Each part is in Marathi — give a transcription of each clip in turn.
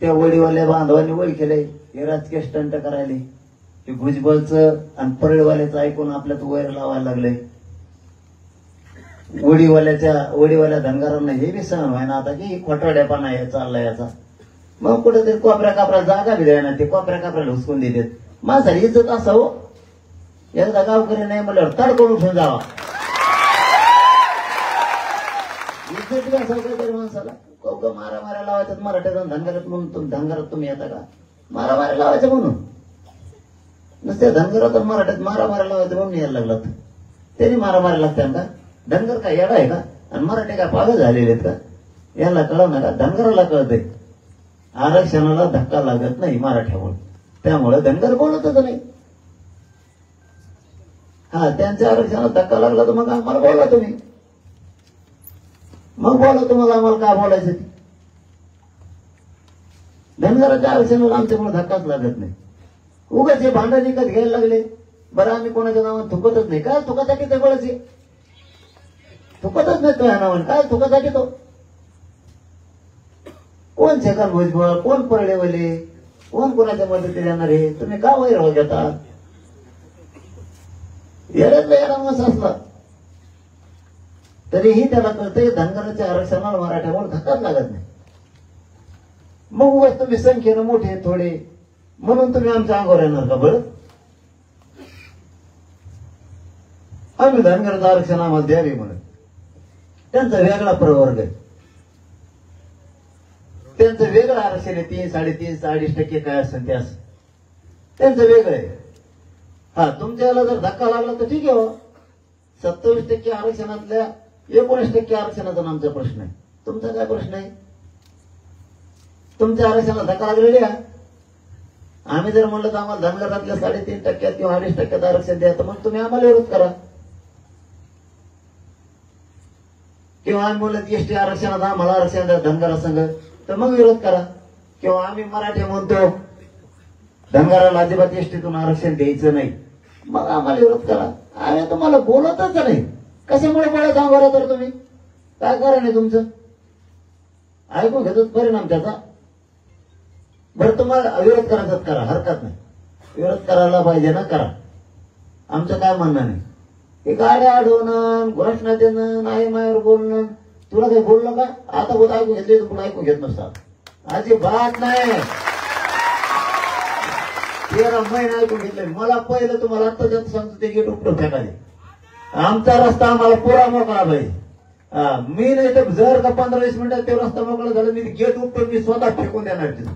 त्या वडीवाल्या बांधवांनी वळ केलंय. हे राजकीय स्टंट करायले. हे भुजबळचं आणि परळवाल्याचं ऐकून आपल्यात वैर लावायला लागलंय. वडीवाल्याच्या वडीवाल्या धनगारांना हे बी सहन व्हायना आता की खोटवाड्यापणा हे चाललाय याचा. मग कुठेतरी कोपऱ्या कापऱ्या जागा बी द्यायना ते कोपऱ्या कापऱ्याला हुसकून देतात. माझा इज्जत असा हो. एकदा गावकरी नाही म्हणल्यावर तडकून उठून जावा. इज्जत काय काहीतरी माणसाला. कौक मारा मारा लावायचं मराठ्याचा धनगरात म्हणून तुम्ही धनगरात तुम्ही येता का? मारा मारा लावायचं म्हणून. नुसत्या धनगरात आणि मराठ्यात मारा मारा लावायचं म्हणून यायला लागलात. त्यांनी मारा मारा लागतात का धनगर काय येडा आहे का? आणि मराठी काय पागल झालेले आहेत का? याला कळव ना का धनगराला कळतंय. आरक्षणाला धक्का लागत नाही मराठ्यामुळे. त्यामुळे धनगर बोलतच नाही. हा त्यांच्या आरक्षणाला धक्का लागला तर मग आम्हाला बोला तुम्ही. मग बोला तुम्हाला आम्हाला काय बोलायचं ते. धनगराच्या आरक्षणाला आमच्यामुळे धक्काच लागत नाही. उगाच हे भांडण विकत घ्यायला लागले. बरं आम्ही कोणाच्या नावात थुकतच नाही. काय थुकासाठी ते बोलायचे थुकतच नाही तो या नावाने. काय थुकासाठी तो? कोण छगन भुजबळ? कोण परडेवले कोण कोणाच्या मदतीला येणार आहे? तुम्ही का वैर घेता येण्यातला येणार असला. तरीही त्याला कळतंय धनगराच्या आरक्षणाला मराठ्यावर धक्काच लागत नाही. मग उगाच तुम्ही संख्येनं मोठे थोडे. म्हणून तुम्ही आमच्या अंगावर येणार का बरं? आम्ही धनगराचं आरक्षण आम्हाला द्यावे म्हणून. त्यांचा वेगळा प्रवर्ग आहे. त्यांचं वेगळं आरक्षण आहे तीन साडेतीन अडीच टक्के काय असेल ते असं त्यांचं वेगळं आहे. हा तुमच्याला जर धक्का लागला तर ठीक आहे हो. सत्तावीस टक्के आरक्षणातल्या एकोणीस टक्के आरक्षणाचा आमचा प्रश्न आहे. तुमचा काय प्रश्न आहे? तुमच्या आरक्षणाला धक्का लागलेली आहे? आम्ही जर म्हणलं तर आम्हाला धनगरातल्या साडेतीन टक्क्यात किंवा अडीच टक्क्यात आरक्षण द्या तर मग तुम्ही आम्हाला विरोध करा. किंवा आम्ही बोलत एसटी आरक्षणात आम्हाला आरक्षण द्या धनगरा संघ तर मग विरोध करा. किंवा आम्ही मराठी म्हणतो धनगराला अजिबात एसटीतून आरक्षण द्यायचं नाही. मग आम्हाला विरोध करा. आम्ही तुम्हाला बोलतच नाही. कशामुळे बोलायचं बरं तर तुम्ही? काय कारण आहे तुमचं? ऐकून घेतात परिणाम त्याचा. बरं तुम्हाला विरोध करायचा करा हरकत नाही. विरोध करायला पाहिजे ना करा. आमचं काय म्हणणं नाही. हे गाड्या अडवणं घोषणा देणं नाही मायावर बोलणं. तुला काही बोललं का? आता बोल ऐकून घेतले तर पुढे ऐकून घेत नसतात अजिबात नाही. तेरा महिने ऐकून घेतले. मला पहिलं तुम्हाला आता जात सांगतो ते गेट उपटून फेकायचे. आमचा रस्ता आम्हाला पुरा मोकळा भाई. हा, मी नाही तर जर का पंधरा वीस मिनिटात ते रस्ता मोकळा झाला मी गेट उपटून मी स्वतः फेकून देणार तिथं.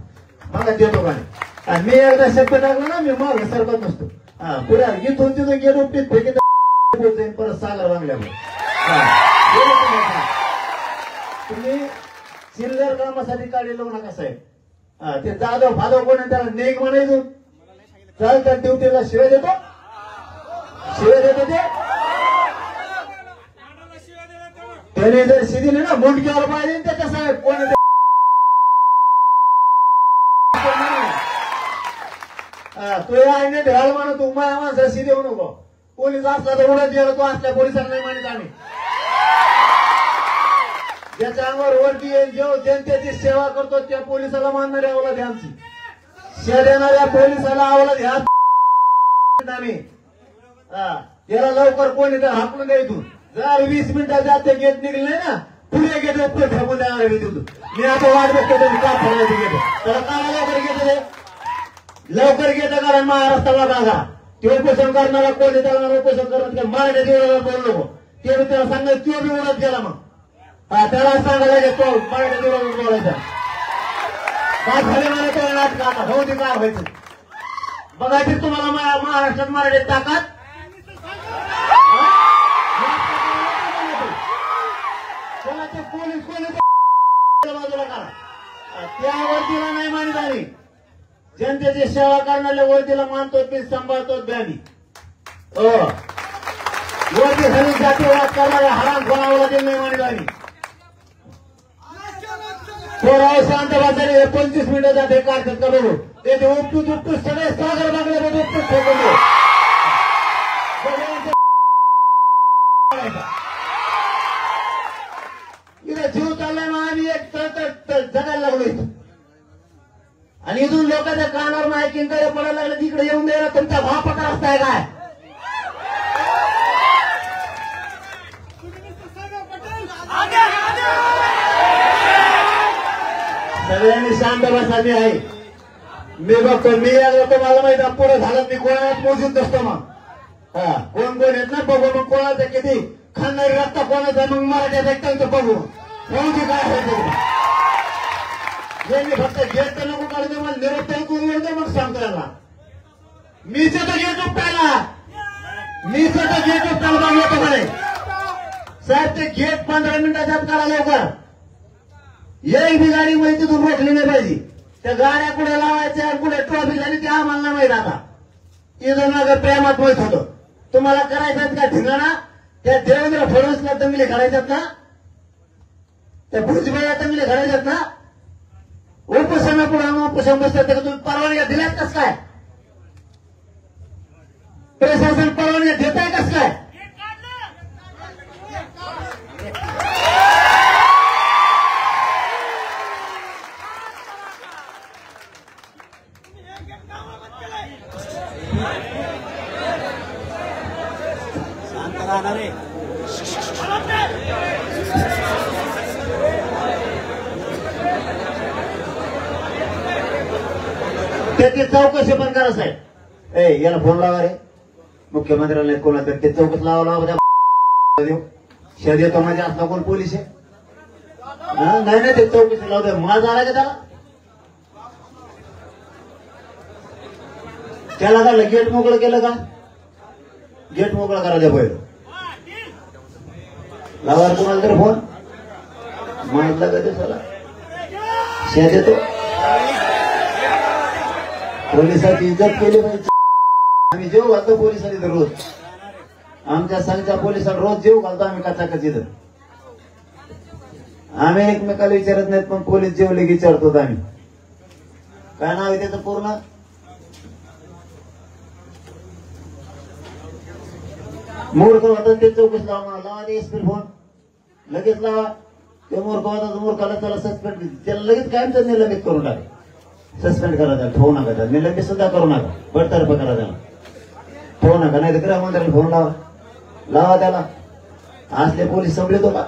मला देतो का नाही? मी एकदा शब्द टाकला ना मी मागे सरकत नसतो. हा पुढे इथून तिथं गेट उपटीत फेकीत बोलतोय परत सागर बांगल्यावर तुम्ही चिल्लर कामासाठी काढले लोक नका साहेब. हा ते जाधव फादव कोण आहे त्याला नेक म्हणायचो. चाल त्या ड्युटीला शिवाय देतो. शिवाय देतो ते. त्याने जर शिदिली ना मुंडक्यावर पाहिजे ना त्याच्या साहेब कोण आहे ते? हा, तू या आईने ढेळ म्हणून तू माया माणसाशी देऊ नको. पोलीस असला तर उडत गेलो तो असल्या पोलिसांना नाही मानित आम्ही. त्याच्या अंगावर वरती येईल जो जनतेची सेवा करतो त्या पोलिसाला मानणारी अवलाद आहे आमची. शे देणाऱ्या पोलिसाला अवलाद ह्या आम्ही. हा, याला लवकर कोणी तर हाकलून द्या इथून. जर वीस मिनिटात जाते गेट निघले ना पुढे गेट उपयोग थांबून द्या मी आता वाट बघतो त्याची का फरायचं गेट. त्याला काय लवकर गेट रे लवकर गेट कारण महाराष्ट्राला बघा ते उपोषण करणारा कोण त्याला उपोषण करणार मराठी देवाला बोललो ते मी त्याला सांगायचं तो बी उडत गेला मग. त्याला सांगायला लागेल तो मराठी देवाला बोलायचा. काय झाले मला त्याला नाटक आता? हो ते काय व्हायचं? बघायची तुम्हाला महाराष्ट्रात मराठी ताकद त्यावर तिला नाही मानित आली जनतेची सेवा करणाऱ्या वरतीला मानतो ते सांभाळतो ज्ञानी हो. वरती सगळी जातीवाद करणाऱ्या हराम कोणावर ते नाही मानित आली थोडा शांत बसायला पंचवीस मिनिटं जाते कार्यक्रम करू ते ते उपटूच सगळे सागर बागल्यामध्ये उपटूच फेकून आणि इथून लोकांच्या कानावर माहिती पडायला लागलं तिकडे येऊन द्यायला तुमचा भाव रस्ता असताय काय? सगळ्यांनी शांत बसा आहे. मी बघतो मी आलो तर मला माहिती पुढे झालं मी कोणाला मोजून असतो मग. हा कोण कोण येत ना बघू मग कोणाचं किती. खाणारी रस्ता कोणाचा मग मराठ्यात त्यांचं बघू. फौजी काय होते हे मी फक्त गेट तर नको काढू दे मला निरोप तरी करून दे मग सांगतो याला मीच तर गेट उपटायला मीच तर गेट उपटायला बघ येतो म्हणे साहेब ते गेट पंधरा मिनिटाच्या आत काढा लवकर. एक बी गाडी माहिती तिथून रोखली नाही पाहिजे. त्या गाड्या कुठे लावायच्या कुठे ट्रॉफिक झाली ते आम्हाला नाही माहीत आता. इथं नगर प्रेमात माहीत होतं. तुम्हाला करायचं का ठिकाणा त्या देवेंद्र फडणवीसला तमिले घालायच्यात ना? त्या भुजबळला तमिले घालायच्यात ना? उपोषणा पुढे उपोषण बसतात त्याला तुम्ही परवानग्या दिल्यात कस काय प्रशासन परवानग्या देत आहे कस काय शांत राहणार त्याची चौकशी पण करा साहेब. ए याला फोन लावा रे. मुख्यमंत्र्याला कोणा तर ते चौकशी लावा लावा त्या देऊ. तो माझ्या म्हणजे असला कोण पोलीस आहे. हा, नाही नाही ते चौकशी लावतोय माझा आला का त्याला? त्याला काय गेट मोकळं केलं का? गेट मोकळं करा द्या पहिलं. लावा रे कोणाला तरी फोन. माहितला का ते चला शे देतो. पोलिसांची इज्जत केली पाहिजे आम्ही जेव घालतो पोलिसांनी तर रोज. आमच्या संघच्या पोलिसांना रोज जेव घालतो आम्ही कचा तर आम्ही एकमेकाला विचारत नाहीत पण पोलीस जेवले विचारतो आम्ही. काय नाव आहे त्याचं पूर्ण? मूर्ख होता ते चौकशी लावा मला लावा ते एसपी फोन लगेच लावा. ते मूर्ख होता मूर्खाला त्याला सस्पेंड त्याला लगेच कायमचं निलंबित करून टाका. सस्पेंड करा त्याला ठेवू नका त्याला. निलंबित सुद्धा करू नका. बडतर्फ करा त्याला. ठेवू नका नाही तर गृहमंत्र्याला फोन लावा. लावा त्याला. असले पोलीस संपले तो का